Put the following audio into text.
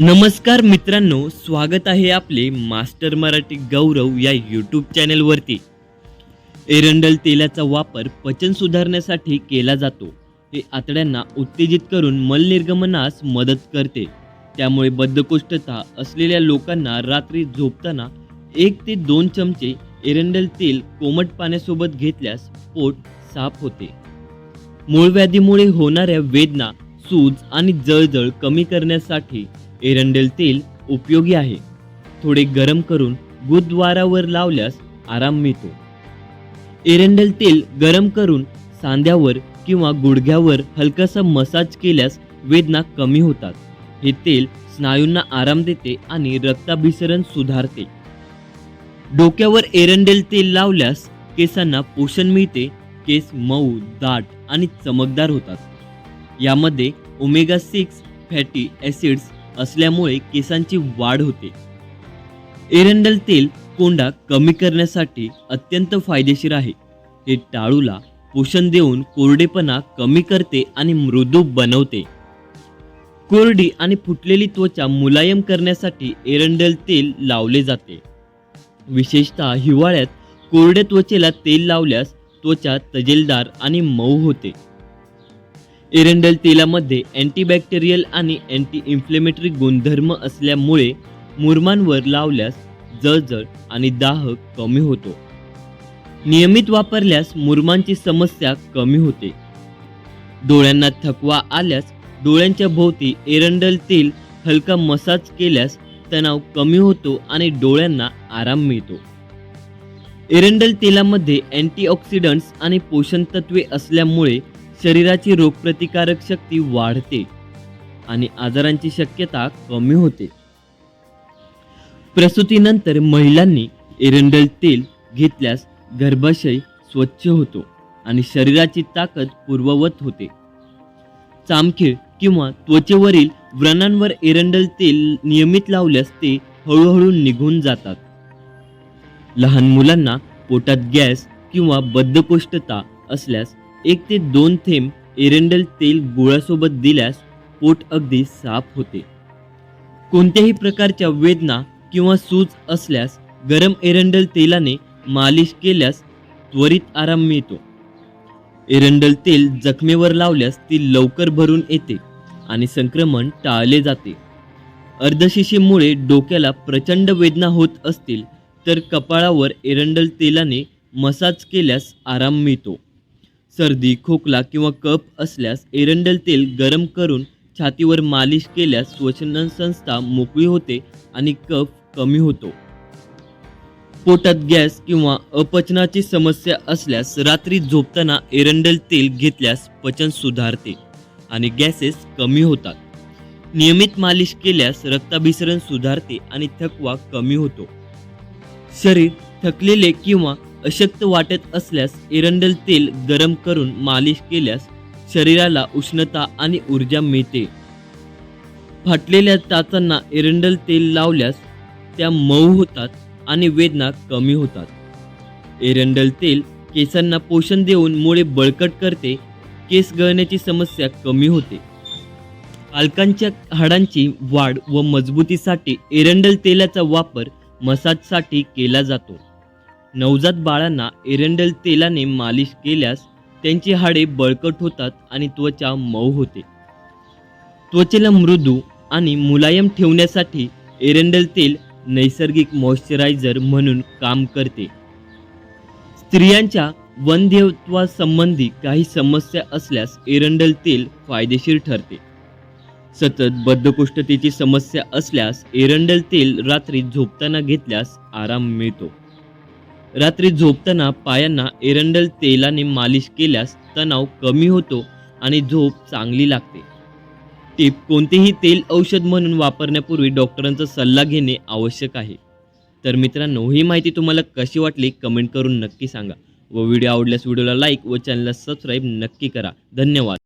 नमस्कार मित्रांनो स्वागत आहे आपले मास्टर मराठी गौरव या यूट्यूब चॅनलवरती. एरंडल तेलाचा वापर पचन सुधारण्यासाठी केला जातो. हे आतड्यांना उत्तेजित करून मलनिर्गमनास मदत करते. त्यामुळे बद्धकोष्ठता असलेल्या लोकांना रात्री झोपताना एक ते दोन चमचे एरंडल तेल कोमट पाण्यासोबत घेतल्यास पोट साफ होते. मूळव्याधीमुळे होणाऱ्या वेदना सूज आणि जळजळ कमी करण्यासाठी एरंडेल तेल उपयोगी आहे. थोडे गरम करून गुदद्वारावर लावल्यास आराम मिळतो. एरंडेल तेल गरम करून सांध्यावर किंवा गुडघ्यावर हलकासा मसाज केल्यास वेदना कमी होतात. हे तेल स्नायूंना आराम देते आणि रक्ताभिसरण सुधारते. डोक्यावर एरंडेल तेल लावल्यास केसांना पोषण मिळते. केस मऊ दाट आणि चमकदार होतात. यामध्ये ओमेगा सिक्स फॅटी ॲसिड्स असल्यामुळे केसांची वाढ होते. एरंडल तेल कोंडा कमी करण्यासाठी अत्यंत फायदेशीर आहे. हे टाळूला पोषण देऊन कोरडेपणा कमी करते आणि मृदू बनवते. कोरडी आणि फुटलेली त्वचा मुलायम करण्यासाठी एरंडल तेल लावले जाते. विशेषतः हिवाळ्यात कोरड्या त्वचेला तेल लावल्यास त्वचा तजेलदार आणि मऊ होते. एरंडल तेलामध्ये अँटीबॅक्टेरियल आणि अँटी इन्फ्लेमेटरी गुणधर्म असल्यामुळे मुरमांवर लावल्यास जळजळ आणि दाह कमी होतो. नियमित वापरल्यास मुरमांची समस्या कमी होते. डोळ्यांना थकवा आल्यास डोळ्यांच्या भोवती एरंडल तेल हलका मसाज केल्यास तणाव कमी होतो आणि डोळ्यांना आराम मिळतो. एरंडल तेलामध्ये अँटीऑक्सिडंट्स आणि पोषण तत्वे असल्यामुळे शरीराची रोगप्रतिकारक शक्ती वाढते आणि आजारांची शक्यता कमी होते. प्रसूतीनंतर महिलांनी एरंडल तेल घेतल्यास गर्भाशय स्वच्छ होतो आणि शरीराची ताकद पूर्ववत होते. चामखीळ किंवा त्वचेवरील व्रणांवर एरंडल तेल नियमित लावल्यास ते हळूहळू निघून जातात. लहान मुलांना पोटात गॅस किंवा बद्धकोष्ठता असल्यास एक ते दोन थेंब एरंडल तेल गुळासोबत दिल्यास पोट अगदी साफ होते. कोणत्याही प्रकारच्या वेदना किंवा सूज असल्यास गरम एरंडल तेलाने मालिश केल्यास त्वरित आराम मिळतो. एरंडल तेल जखमेवर लावल्यास ती लवकर भरून येते आणि संक्रमण टाळले जाते. अर्धशिशीमुळे डोक्याला प्रचंड वेदना होत असतील तर कपाळावर एरंडल तेलाने मसाज केल्यास आराम मिळतो. सर्दी खोकला किंवा कफ असल्यास एरंडल तेल गरम करून छातीवर मालिश केल्यास श्वसन संस्था मोकळी होते आणि कफ कमी होतो. पोटात गॅस किंवा अपचनाची समस्या असल्यास रात्री झोपताना एरंडल तेल घेतल्यास पचन सुधारते आणि गॅसेस कमी होतात. नियमित मालिश केल्यास रक्ताभिसरण सुधारते आणि थकवा कमी होतो. शरीर थकलेले किंवा अशक्त वाटत असल्यास एरंडल तेल गरम करून मालिश केल्यास शरीराला उष्णता आणि ऊर्जा मिळते. फाटलेल्या टाचांना एरंडल तेल लावल्यास त्या मऊ होतात आणि वेदना कमी होतात. एरंडल तेल केसांना पोषण देऊन मुळे बळकट करते केस गळण्याची समस्या कमी होते. पालकांच्या हाडांची वाढ व मजबूतीसाठी एरंडल तेलाचा वापर मसाजसाठी केला जातो. नवजात बाळांना एरंडल तेलाने मालिश केल्यास त्यांची हाडे बळकट होतात आणि त्वचा मऊ होते. त्वचेला मृदू आणि मुलायम ठेवण्यासाठी एरंडल तेल नैसर्गिक मॉइश्चरायझर म्हणून काम करते. स्त्रियांच्या वंध्यत्वासंबंधी काही समस्या असल्यास एरंडल तेल फायदेशीर ठरते. सतत बद्धकोष्ठतेची समस्या असल्यास एरंडल तेल रात्री झोपताना घेतल्यास आराम मिळतो. रात्री झोपताना पायांना एरंडल तेलाने मालिश केल्यास तणाव कमी होतो आणि झोप चांगली लागते. टिप कोणतेही तेल औषध म्हणून वापरण्यापूर्वी डॉक्टरांचा सल्ला घेणे आवश्यक आहे. तर मित्रांनो ही माहिती तुम्हाला कशी वाटली कमेंट करून नक्की सांगा व व्हिडिओ आवडल्यास व्हिडिओला लाईक व चॅनलला सबस्क्राईब नक्की करा. धन्यवाद.